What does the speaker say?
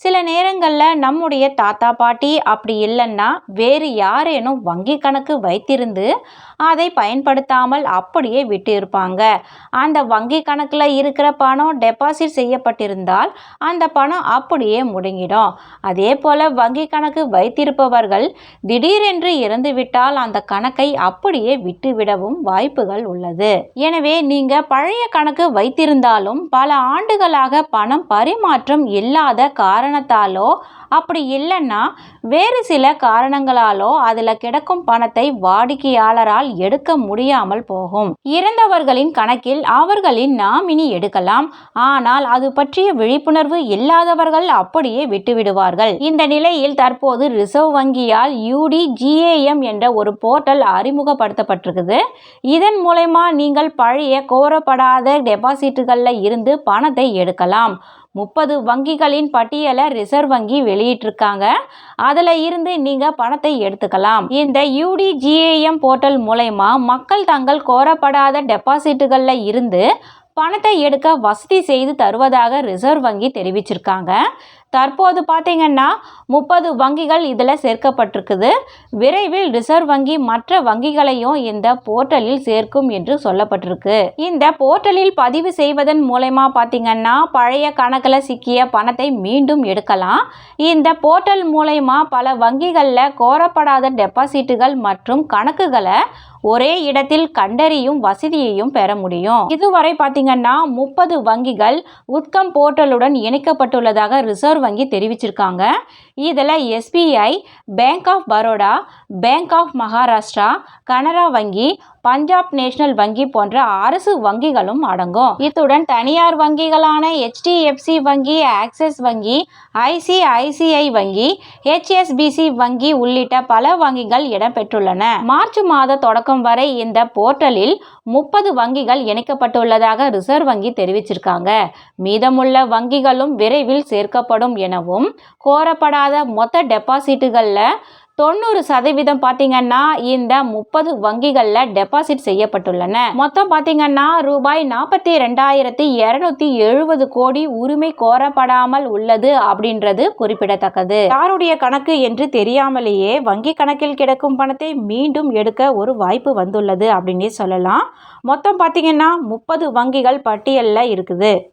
சில நேரங்களில் நம்முடைய தாத்தா பாட்டி அப்படி இல்லைன்னா வேறு யாரேனும் வங்கி கணக்கு வைத்திருந்து அதை பயன்படுத்தாமல் அப்படியே விட்டு இருப்பாங்க அந்த வங்கி கணக்கில் இருக்கிற பணம் டெபாசிட் செய்யப்பட்டிருந்தால் அந்த பணம் அப்படியே முடங்கிடும். அதே போல் வங்கி கணக்கு வைத்திருப்பவர்கள் திடீரென்று இறந்துவிட்டால் அந்த கணக்கை அப்படியே விட்டுவிடவும் வாய்ப்புகள் உள்ளது. எனவே நீங்கள் பழைய கணக்கு வைத்திருந்தாலும் பல ஆண்டுகளாக பணம் பரிமாற்றம் இல்லாத காரணத்தாலோ அப்படி இல்லைன்னா வேறு சில காரணங்களாலோ அதில் கிடக்கும் பணத்தை வாடிக்கையாளரால் எடுக்க முடியாமல் போகும். இறந்தவர்களின் கணக்கில் அவர்களின் நாமினி எடுக்கலாம். ஆனால் அது பற்றிய விழிப்புணர்வு இல்லாதவர்கள் அப்படியே விட்டுவிடுவார்கள். இந்த நிலையில் தற்போது ரிசர்வ் வங்கியால் யூடி ஜிஏஎம் என்ற ஒரு போர்ட்டல் அறிமுகப்படுத்தப்பட்டிருக்குது. இதன் மூலயமா நீங்கள் பழைய கோரப்படாத டெபாசிட்டுகளில் இருந்து பணத்தை எடுக்கலாம். முப்பது வங்கிகளின் பட்டியலை ரிசர்வ் வங்கி வெளியிட்டிருக்காங்க. அதில் இருந்து நீங்கள் பணத்தை எடுத்துக்கலாம். இந்த யூடிஜிஏஎம் போர்ட்டல் மூலயமா மக்கள் தங்கள் கோரப்படாத டெபாசிட்டுகளில் இருந்து பணத்தை எடுக்க வசதி செய்து தருவதாக ரிசர்வ் வங்கி தெரிவிச்சிருக்காங்க. தற்போது பார்த்தீங்கன்னா முப்பது வங்கிகள் இதில் சேர்க்கப்பட்டிருக்குது. விரைவில் ரிசர்வ் வங்கி மற்ற வங்கிகளையும் இந்த போர்ட்டலில் சேர்க்கும் என்று சொல்லப்பட்டிருக்கு. இந்த போர்ட்டலில் பதிவு செய்வதன் மூலயமா பார்த்தீங்கன்னா பழைய கணக்கில் சிக்கிய பணத்தை மீண்டும் எடுக்கலாம். இந்த போர்ட்டல் மூலயமா பல வங்கிகளில் கோரப்படாத டெபாசிட்டுகள் மற்றும் கணக்குகளை ஒரே இடத்தில் கண்டறியும் வசதியையும் பெற முடியும். இதுவரை பார்த்தீங்கன்னா முப்பது வங்கிகள் உத்கம் போர்ட்டலுடன் இணைக்கப்பட்டுள்ளதாக ரிசர்வ் வங்கி தெரிவிச்சிருக்காங்க. இதில் SBI bank of Baroda bank of Maharashtra Canara வங்கி பஞ்சாப் நேஷனல் வங்கி போன்ற அரசு வங்கிகளும் அடங்கும். இத்துடன் தனியார் வங்கிகளான ஹெச்டிஎஃப்சி வங்கி ஆக்சிஸ் வங்கி ஐசிஐசிஐ வங்கி ஹெச்எஸ்பிசி வங்கி உள்ளிட்ட பல வங்கிகள் இடம்பெற்றுள்ளன. மார்ச் மாத தொடக்கம் வரை இந்த போர்ட்டலில் முப்பது வங்கிகள் இணைக்கப்பட்டுள்ளதாக ரிசர்வ் வங்கி தெரிவிச்சிருக்காங்க. மீதமுள்ள வங்கிகளும் விரைவில் சேர்க்கப்படும் எனவும் கோரப்படாத மொத்த டெபாசிட்டுகளில் தொண்ணூறு சதவீதம் பார்த்தீங்கன்னா இந்த முப்பது வங்கிகளில் டெபாசிட் செய்யப்பட்டுள்ளன. மொத்தம் பார்த்தீங்கன்னா ரூபாய் நாற்பத்தி ரெண்டாயிரத்தி இரநூத்தி எழுபது கோடி உரிமை கோரப்படாமல் உள்ளது அப்படின்றது குறிப்பிடத்தக்கது. யாருடைய கணக்கு என்று தெரியாமலேயே வங்கி கணக்கில் கிடக்கும் பணத்தை மீண்டும் எடுக்க ஒரு வாய்ப்பு வந்துள்ளது அப்படின்னே சொல்லலாம். மொத்தம் பார்த்தீங்கன்னா முப்பது வங்கிகள் பட்டியலில் இருக்குது.